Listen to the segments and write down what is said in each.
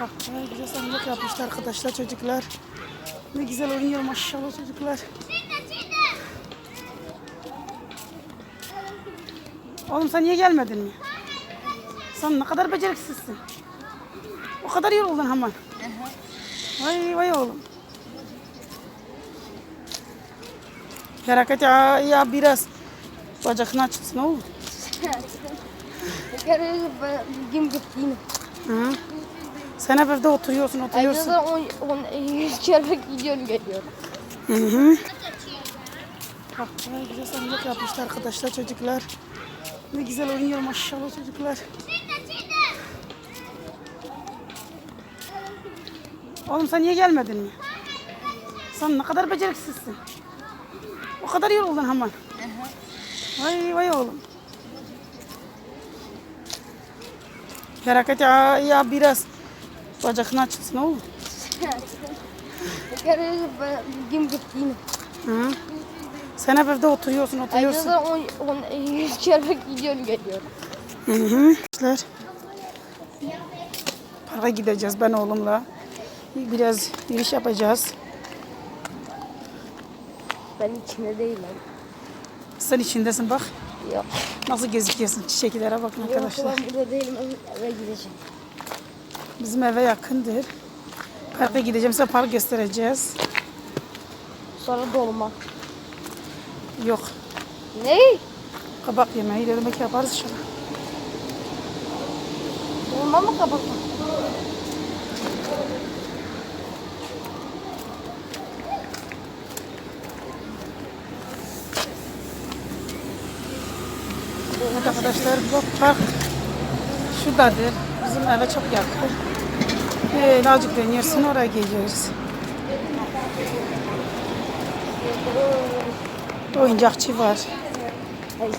Bak ne güzel sandık yapmışlar arkadaşlar çocuklar. Ne güzel oynuyor maşallah çocuklar. Oğlum sen niye gelmedin mi? Sen ne kadar beceriksizsin. O kadar yoruldun hemen. Vay vay oğlum. Hareket ya, ya biraz. Bacakını açılsın oğlum. Bilgim gitti yine. Hı. Sen hep evde oturuyorsun oturuyorsun. Ayrıca 10 100 kere gidiyorum geliyorum. Hı hı. Bak ne güzel sandık yapmışlar arkadaşlar çocuklar. Ne güzel oynuyor maşallah çocuklar. Oğlum sen niye gelmedin mi? Sen ne kadar beceriksizsin. O kadar yoruldun hemen. Vay vay oğlum. Hareket ya, ya biraz. Bacakını açılsın oğlum. Bilgim gitti yine. Hı. Sen hep evde oturuyorsun oturuyorsun. Ayrıca 10 100 kere gidiyorum geliyorum. Hı hı. Arkadaşlar, Parka gideceğiz ben oğlumla. Biraz yürüyüş yapacağız. Ben içinde değilim. Sen içindesin bak. Yok. Nasıl gözüküyorsun çiçeklere bakın Yok arkadaşlar. ben burada değilim. Eve gideceğim. Bizim eve yakındır. Parka gideceğim size park göstereceğiz. Sonra dolma. Yok Ne? kabak yemeği dedim belki yaparız şunu. Dolma mı kapatma? Evet arkadaşlar bu park şuradadır. Bizim eve çok yakın. Böyle azıcık dönüyorsun oraya geliyoruz. Oyuncakçı var. Hayır.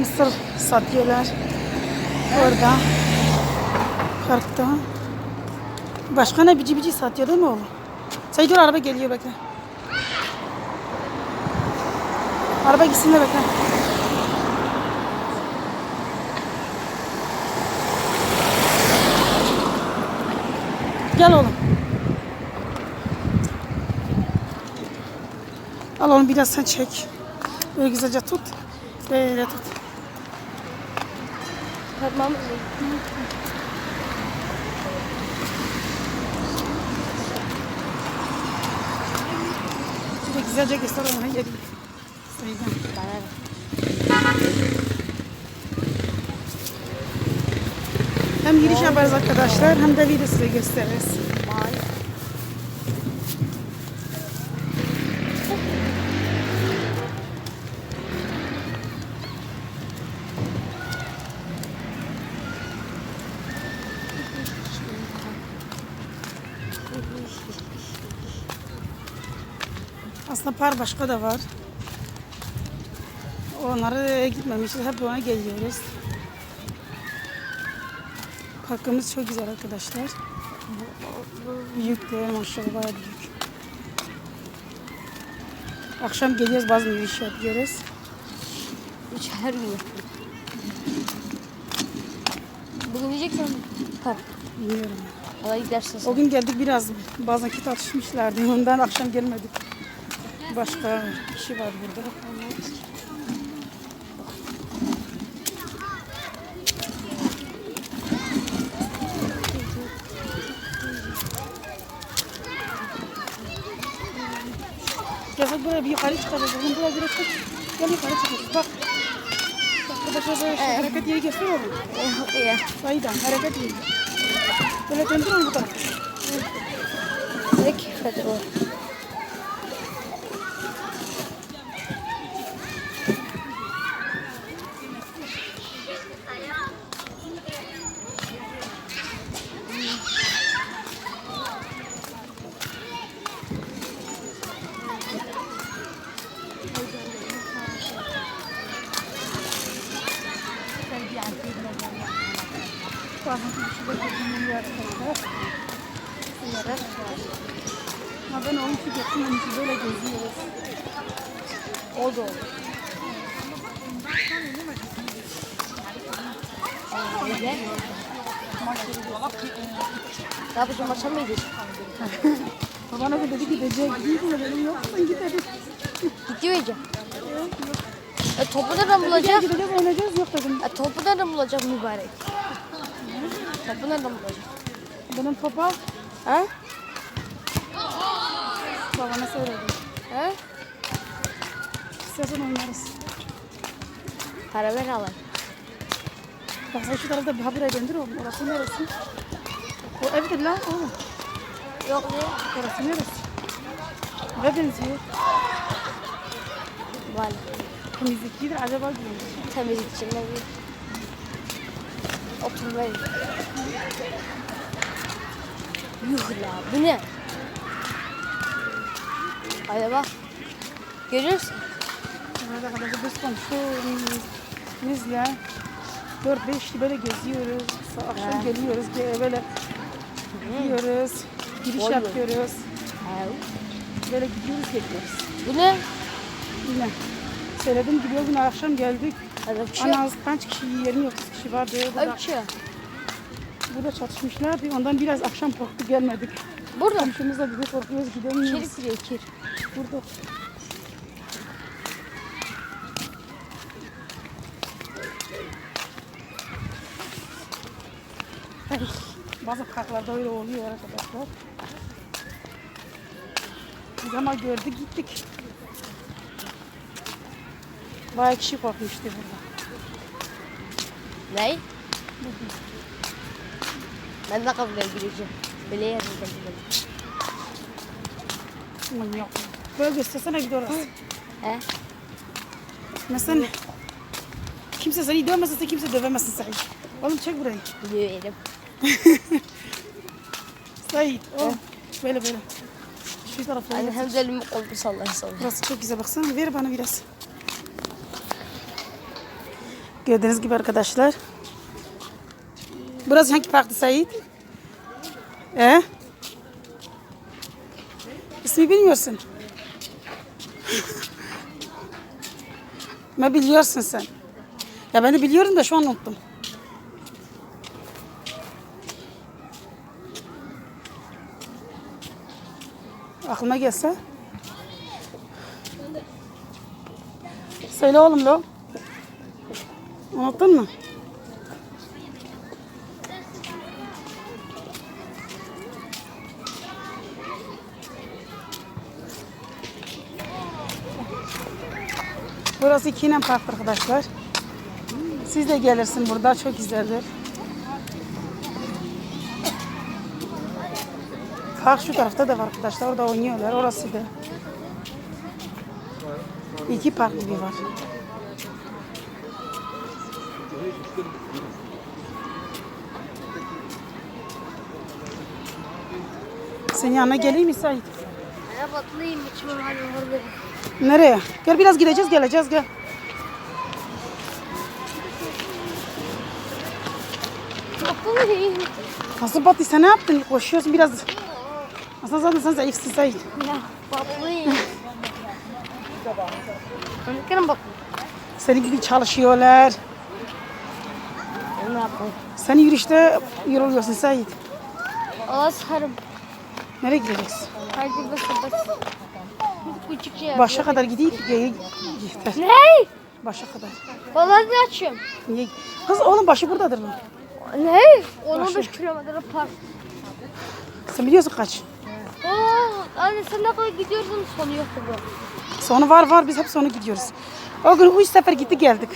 Mısır satıyorlar. Orada. Parkta. Başka ne bici bici satıyor değil mi oğlum? Dur araba geliyor bekle. Araba gitsin de bekle. Gel oğlum. Al oğlum biraz sen çek. Böyle güzelce tut. Böyle tut. Tamam. Şöyle güzelce göster ona gelin. Sayıdan. Hem yürüyüş yaparız arkadaşlar hem de video size gösteririz. Aslında par başka da var. Onlara gitmemişiz. Hep ona geliyoruz. Parkımız çok güzel arkadaşlar. Büyük de maşallah bayağı büyük. Akşam geliyoruz bazen yürüyüş yapıyoruz. Üç her gün. Bugün diyecek misin? Tamam. Bilmiyorum. Hadi gidersin. O gün geldik biraz bazen tartışmışlardı. Ondan akşam gelmedik. Başka kişi var burada. Gel buraya bir yukarı çıkacağız. Oğlum buraya bir çık. Gel yukarı çıkacağız. Bak. Arkadaşlar böyle şey, hareket yeri göster oğlum. İyi. Sayıdan hareket yeri. Böyle döndür onu bu tarafa. Ne küfredi o? Ama ben onun için getirmemişim. Böyle geziyoruz. Oldu oldu. Öyle. Ne yapacağım maça mı gidiyorsun? Babana da dedi gidecek. Gideyim dedim. Yok sen git dedim. Gidiyor iyice. E, topu nereden bulacak? Gideceğiz oynayacağız. Yok dedim. E, topu nereden bulacak mübarek? Topu nereden bulacak? Benim topa Ha? Babana söyledim. Ha? İstersen oynarız. Para ver alayım. Bak sen şu tarafta bir habire döndür oğlum. Orası neresi? O evdir lan oğlum. Yok ne? Orası neresi? Eve benziyor. Vale. Temizlikçidir acaba diyorum. Temizlik için ne bir oturma evi. Yuh la bu ne? Hadi bak. Görüyor musun? Burada arkadaşlar biz komşuyuz. Biz ya 4-5 böyle geziyoruz. Akşam Ha. geliyoruz ge- böyle gidiyoruz. Giriş be. yapıyoruz. Ha. Böyle gidiyoruz geliyoruz. Bu ne? Yine söyledim gibi gün akşam geldik. Uçuyor. Ana az kaç kişi 20 30 kişi vardı. Burada, burada çatışmışlardı. Ondan biraz akşam korktu gelmedik. Burada. Komşumuzla bize korkuyoruz gidemiyoruz. Kir kiriyor kir. Burada. Ay, Bazı parklarda öyle oluyor arkadaşlar. Biz ama gördük gittik. Bayağı kişi korkmuştu burada. Ne? Ben de kabul gireceğim. Böyle yerinde gidelim. Aman yok. Böyle göstersene de orası. He? Mesela kimse seni dövmesin, kimse dövemezsin Sait. Oğlum çek burayı. Biliyorum. Sait, o. Böyle böyle. Şu taraflara yap. hem de elimi kolumu sallaya sallaya. Burası çok güzel baksana. Ver bana biraz. Gördüğünüz gibi arkadaşlar. Burası hangi parktı Sait? E? İsmi bilmiyorsun. Ne biliyorsun sen? Ya ben de biliyorum da şu an unuttum. Aklıma gelse. Söyle oğlum lo. Unuttun mu? Burası Kinen Park arkadaşlar. Siz de gelirsin burada çok güzeldir. Park şu tarafta da var arkadaşlar. Orada oynuyorlar. Orası da. İki park gibi var. Senin yanına geleyim mi Sait? Batlıyım içime hadi orada. Nereye? Gel biraz gideceğiz geleceğiz gel. Nasıl Batı sen ne yaptın? Koşuyorsun biraz. Aslında zaten sen zayıfsın Sait. Ya batlıyım. Kere batlıyım. Senin gibi çalışıyorlar. Ne yapayım? Sen yürüyüşte yoruluyorsun Sait. Allah sarım. Nereye gideceksin? Hadi bas bas. Başa kadar gideyim. Yeter. Ne? Başa kadar. Vallahi ne açıyorum? Niye? Kız oğlum başı buradadır lan. Ne? 15 kilometre park. Sen biliyorsun kaç. Aa, anne sen ne kadar gidiyorsun sonu yoktu bu. Sonu var var biz hep sonu gidiyoruz. O gün üç sefer gitti geldik.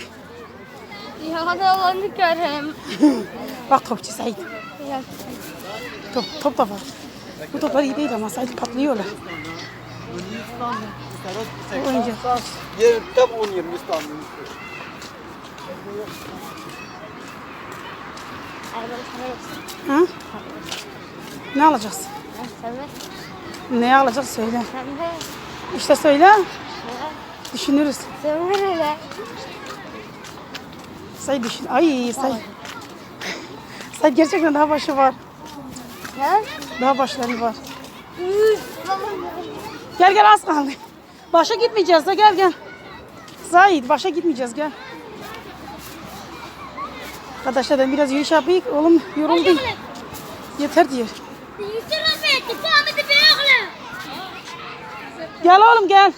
Ya hadi Allah'ını kerem. Bak topçu Sait. Ya Top, top da var. Bu toplar iyi değil ama Sait patlıyorlar. Oyuncak. Yer tam 10 20 İstanbul. arabanı sana yoksa. Ha? Ne alacaksın? Ne alacağız söyle. İşte söyle. Düşünürüz. Ver hele. Say düşün. Ay say. Sen gerçekten daha başı var. Ne? Daha başları var. Gel gel az kaldı. Başa gitmeyeceğiz da gel gel. Zahid başa gitmeyeceğiz gel. Arkadaşlar ben biraz yürüyüş yapayım. Oğlum yoruldum. Yeter diyor. Gel oğlum gel.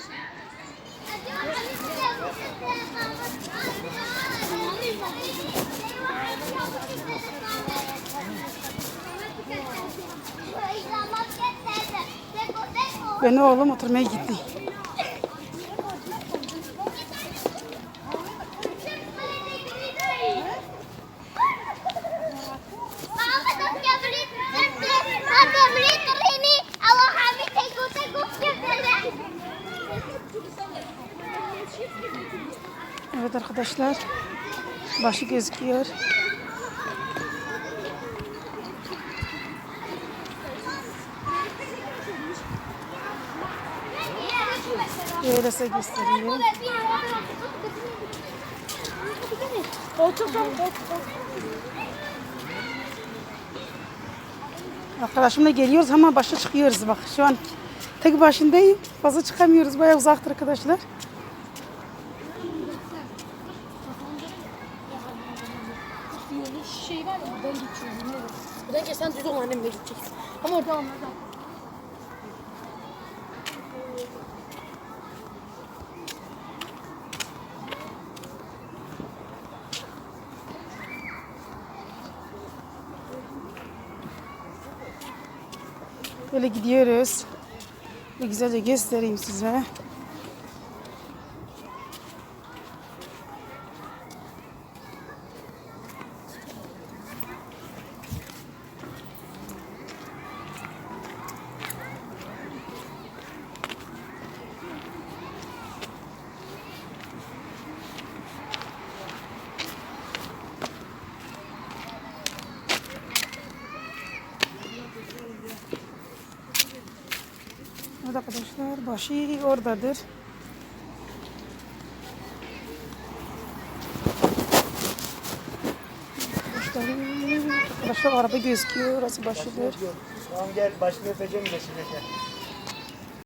Beni oğlum oturmaya gitti. Evet arkadaşlar. Başı gözüküyor. Size göstereyim. Arkadaşımla geliyoruz ama başa çıkıyoruz bak. Şu an tek başındayım. Fazla çıkamıyoruz. Bayağı uzaktır arkadaşlar. Şey var ya buradan geçiyoruz. Buradan geçsen düz olan annemle gideceksin. Ama orada onlardan. Böyle gidiyoruz. Bir güzelce göstereyim size. Arkadaşlar başı oradadır. Arkadaşlar, araba gözüküyor. Orası başıdır. Tamam gel başını öpeceğim de şimdi.